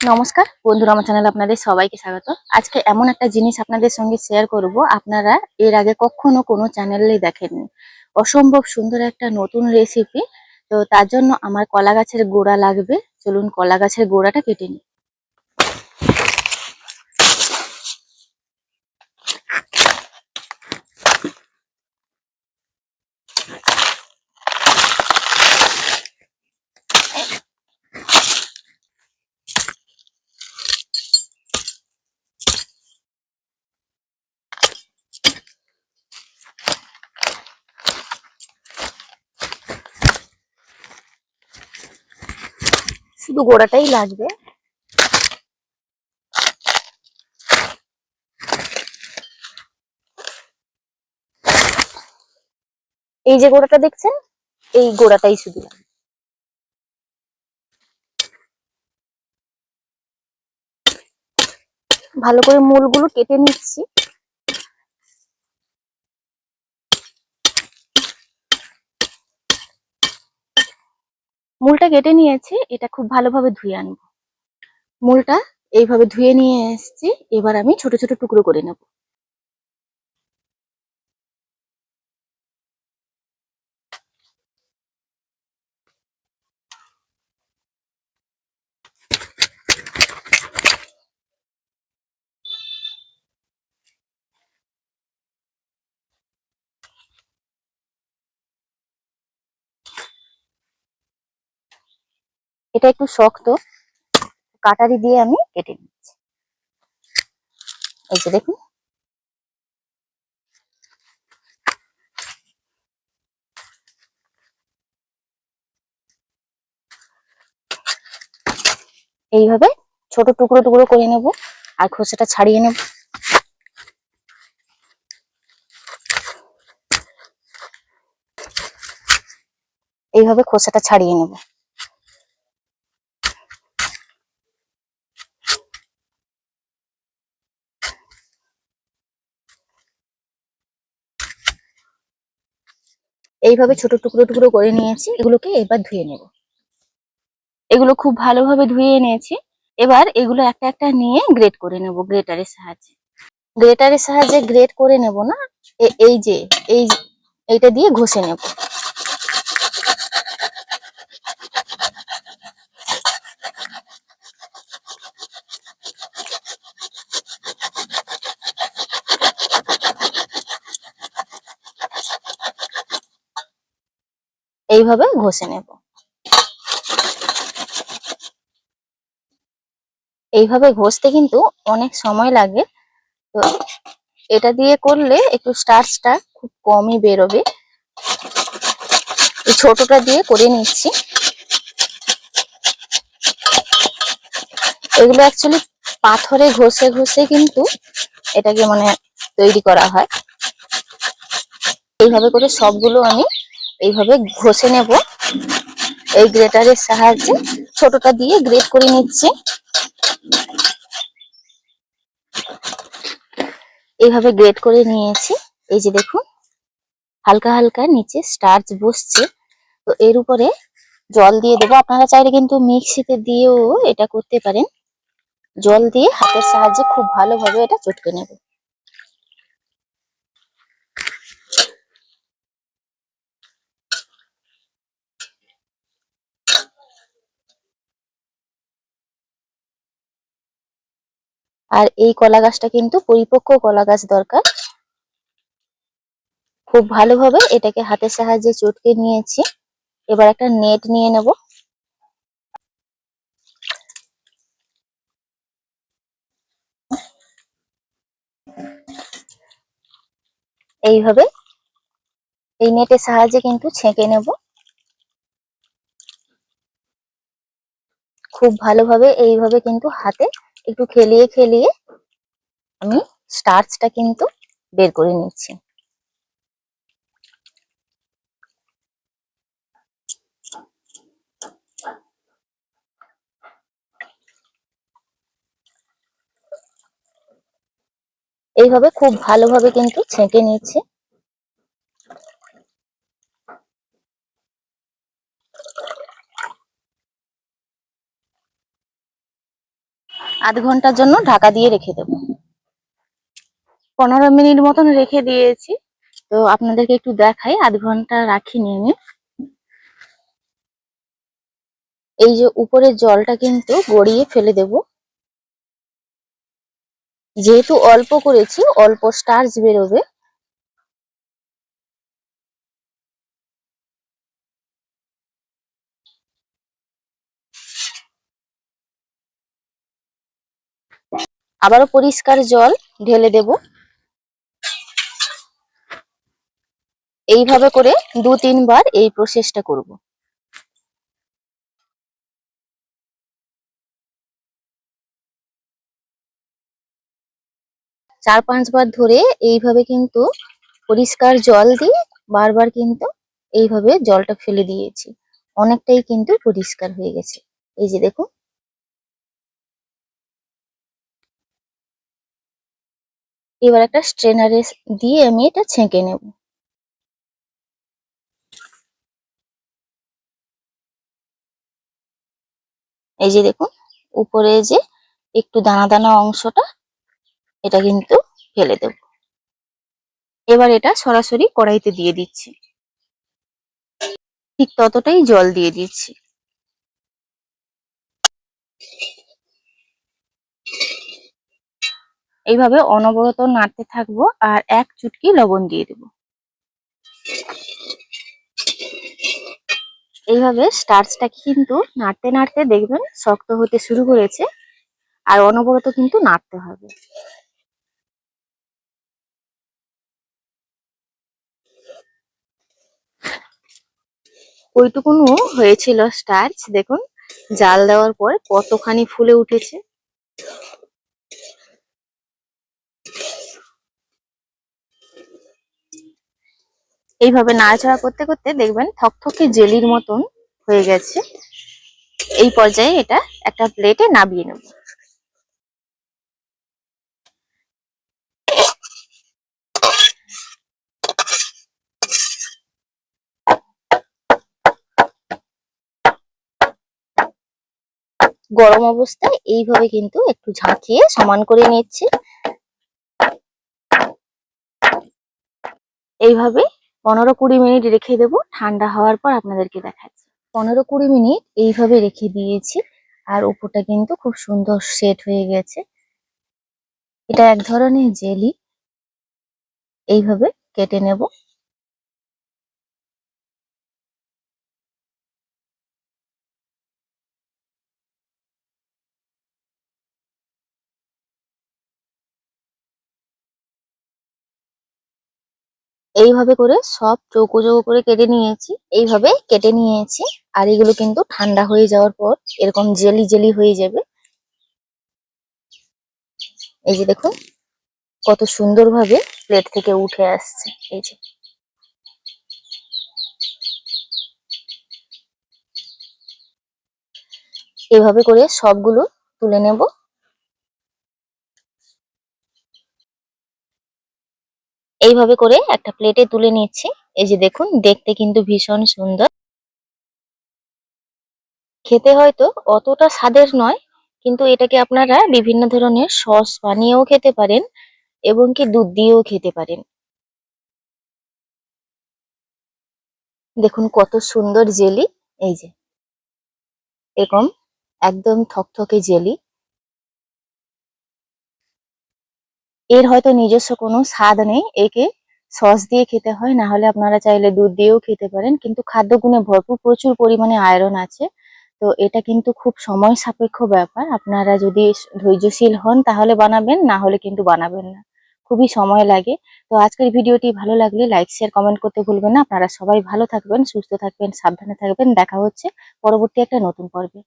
নমস্কার। বন্ধুরা, আমার চ্যানেলে আপনাদের সবাইকে স্বাগত। আজকে এমন একটা জিনিস আপনাদের সঙ্গে শেয়ার করব। আপনারা এর আগে কখনো কোনো চ্যানেলে দেখেননি। অসম্ভব সুন্দর একটা নতুন রেসিপি তো তার জন্য আমার কলা গাছের গোড়া লাগবে। চলুন কলা গাছের গোড়াটা কেটে নিই। শুধু গোড়াটাই লাগবে। এই যে গোড়াটা দেখছেন, এই গোড়াটাই শুধু। লাগবে ভালো করে মূলগুলো কেটে নিচ্ছি। মূলটা কেটে নিয়েছি, এটা খুব ভালোভাবে ধুয়ে আনব। মূলটা এইভাবে ধুয়ে নিয়ে এসছি, এবার আমি ছোট ছোট টুকরো করে নেব। এটা একটু শক্ত। কাটারি দিয়ে আমি কেটে নিচ্ছি। এই যে দেখুন। এইভাবে ছোট টুকরো টুকরো করে নেব আর খোসাটা ছাড়িয়ে নেব। এইভাবে খোসাটা ছাড়িয়ে নেব। এইভাবে ছোট টুকরো টুকরো করে নিয়েছি। এগুলোকে এবার ধুয়ে নেব। এগুলো খুব ভালোভাবে ধুয়ে নিয়েছি এবার এগুলো একটা একটা নিয়ে গ্রেট করে নেব গ্রেটারের সাহায্যে। গ্রেটারের সাহায্যে গ্রেট করে নেব না এই যে, এই এইটা দিয়ে ঘষে নেব। এইভাবে ঘষে নেব। এইভাবে ঘষতে কিন্তু অনেক সময় লাগে। তো এটা দিয়ে করলে একটু স্টার্চটা খুব কমই বেরোবে। এই ছোটটা দিয়ে করে নিচ্ছি। এগুলো অ্যাকচুয়ালি পাথরে ঘষে ঘষে কিন্তু এটাকে মানে তৈরি করা হয়। এইভাবে করে সবগুলো আমি এইভাবে ঘষে নেব। এই গ্রেটারের সাহায্যে ছোটটা দিয়ে গ্রেট করে নিচ্ছি। এইভাবে গ্রেট করে নিয়েছি। এই যে দেখুন, হালকা হালকা নিচে স্টার্চ বসছে। তো এর উপরে জল দিয়ে দেবো। আপনারা চাইলে কিন্তু মিক্সিতে দিয়েও এটা করতে পারেন। জল দিয়ে হাতের সাহায্যে খুব ভালোভাবে এটা চটকে নেব। আর এই কলা গাছটা কিন্তু পরিপক্ক কলা গাছ দরকার। খুব ভালোভাবে এটাকে হাতের সাহায্যে চটকে নিয়েছি। এবার একটা নেট নিয়ে নেব। এইভাবে এই নেটের সাহায্যে কিন্তু ছেঁকে নেব। খুব ভালোভাবে এইভাবে কিন্তু হাতে একটু খেলিয়ে খেলিয়ে আমি স্টার্চটা কিন্তু বের করে নিচ্ছি। এইভাবে খুব ভালোভাবে কিন্তু ছেঁকে নিচ্ছি। আধ ঘণ্টার জন্য ঢাকা দিয়ে রেখে দেব। পনেরো মিনিট মতন রেখে দিয়েছি। তো আপনাদেরকে একটু দেখাই, আধ ঘণ্টা রাখিনি আমি এই যে উপরের জলটা কিন্তু গড়িয়ে ফেলে দেব। যেহেতু অল্প করেছি, অল্প স্টার্চ বেরোবে। আবারও পরিষ্কার জল ঢেলে দেব। এইভাবে করে দু তিনবার এই প্রসেসটা করব। চার পাঁচবার ধরে এইভাবে কিন্তু পরিষ্কার জল দিয়ে বারবার কিন্তু এইভাবে জলটা ফেলে দিয়েছি। অনেকটাই কিন্তু পরিষ্কার হয়ে গেছে। এই যে দেখুন এবার একটা স্ট্রেনারে দিয়ে আমি এটা ছেঁকে নেব। এই যে দেখুন, উপরে যে একটু দানা দানা অংশটা, এটা কিন্তু ফেলে দেব। এবার এটা সরাসরি কড়াইতে দিয়ে দিচ্ছি। ঠিক ততটাই জল দিয়ে দিচ্ছি। এইভাবে অনবরত নাড়তে থাকব আর এক চুটকি লবণ দিয়ে দেব। এইভাবে স্টার্চটা কিন্তু নাড়তে নাড়তে দেখবেন শক্ত হতে শুরু করেছে আর অনবরত কিন্তু নাড়তে হবে। ওইটুকুনও হয়েছিল স্টার্চ দেখুন, জাল দেওয়ার পর কতখানি ফুলে উঠেছে। এইভাবে নাড়াচাড়া করতে করতে দেখবেন থকথকে জেলির মতন হয়ে গেছে। এই পর্যায়ে এটা একটা প্লেটে নামিয়ে নেব। গরম অবস্থায় এইভাবে কিন্তু একটু ঝাঁকিয়ে সমান করে নিচ্ছি। এইভাবে পনেরো কুড়ি মিনিট রেখে দেব। ঠান্ডা হওয়ার পর আপনাদেরকে দেখাচ্ছি। পনেরো কুড়ি মিনিট এইভাবে রেখে দিয়েছি আর উপরটা কিন্তু খুব সুন্দর সেট হয়ে গেছে। এটা এক ধরনের জেলি। এইভাবে কেটে নেব। এইভাবে করে সব চৌকো চৌকো করে কেটে নিয়েছি। এইভাবে কেটে নিয়েছি আর এগুলো কিন্তু ঠান্ডা হয়ে যাওয়ার পর এরকম জেলি জেলি হয়ে যাবে। এই যে দেখুন, কত সুন্দরভাবে প্লেট থেকে উঠে আসছে। এই যে। এভাবে করে সবগুলো তুলে নেব। এইভাবে করে একটা প্লেটে তুলে নিচ্ছি। এই যে দেখুন, দেখতে কিন্তু ভীষণ সুন্দর। খেতে হয়তো অতটা স্বাদের নয়, কিন্তু এটাকে আপনারা বিভিন্ন ধরনের সস বানিয়েও খেতে পারেন এবং কি দুধ দিয়েও খেতে পারেন। দেখুন কত সুন্দর জেলি, এই যে। এরকম একদম থকথকে জেলি। এর হয়তো নিজস্ব কোনো স্বাদ নেই, একে সস দিয়ে খেতে হয় না হলে আপনারা চাইলে দুধ দিয়েও খেতে পারেন। কিন্তু খাদ্য গুণে ভরপুর প্রচুর পরিমাণে আয়রন আছে, তো এটা কিন্তু খুব সময় সাপেক্ষ ব্যাপার। আপনারা যদি ধৈর্যশীল হন, তাহলে বানাবেন, না হলে কিন্তু বানাবেন না। খুবই সময় লাগে। তো আজকের ভিডিওটি ভালো লাগলে লাইক, শেয়ার, কমেন্ট করতে ভুলবেন না। আপনারা সবাই ভালো থাকবেন, সুস্থ থাকবেন, সাবধানে থাকবেন। দেখা হচ্ছে পরবর্তী একটা নতুন পর্বে।